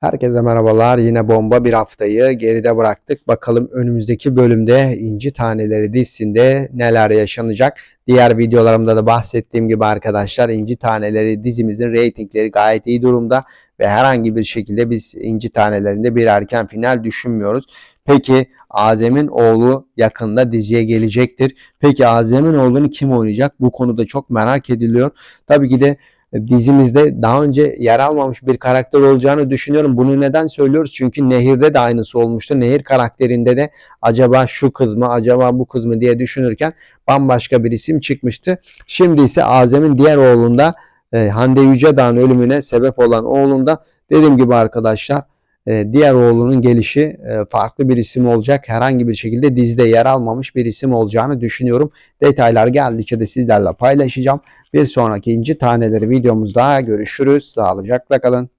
Herkese merhabalar. Yine bomba bir haftayı geride bıraktık. Bakalım önümüzdeki bölümde İnci Taneleri dizisinde neler yaşanacak. Diğer videolarımda da bahsettiğim gibi arkadaşlar İnci Taneleri dizimizin reytingleri gayet iyi durumda ve herhangi bir şekilde biz İnci Tanelerinde bir erken final düşünmüyoruz. Peki Azem'in oğlu yakında diziye gelecektir. Peki Azem'in oğlunu kim oynayacak? Bu konuda çok merak ediliyor. Tabii ki de dizimizde daha önce yer almamış bir karakter olacağını düşünüyorum. Bunu neden söylüyoruz? Çünkü Nehir'de de aynısı olmuştu. Nehir karakterinde de acaba şu kız mı, acaba bu kız mı diye düşünürken bambaşka bir isim çıkmıştı. Şimdi ise Azem'in diğer oğlunda e, Hande Yücedağ'ın ölümüne sebep olan oğlunda dediğim gibi arkadaşlar diğer oğlunun gelişi e, farklı bir isim olacak. Herhangi bir şekilde dizide yer almamış bir isim olacağını düşünüyorum. Detaylar geldikçe de sizlerle paylaşacağım. Bir sonraki inci taneleri videomuzda görüşürüz. Sağlıcakla kalın.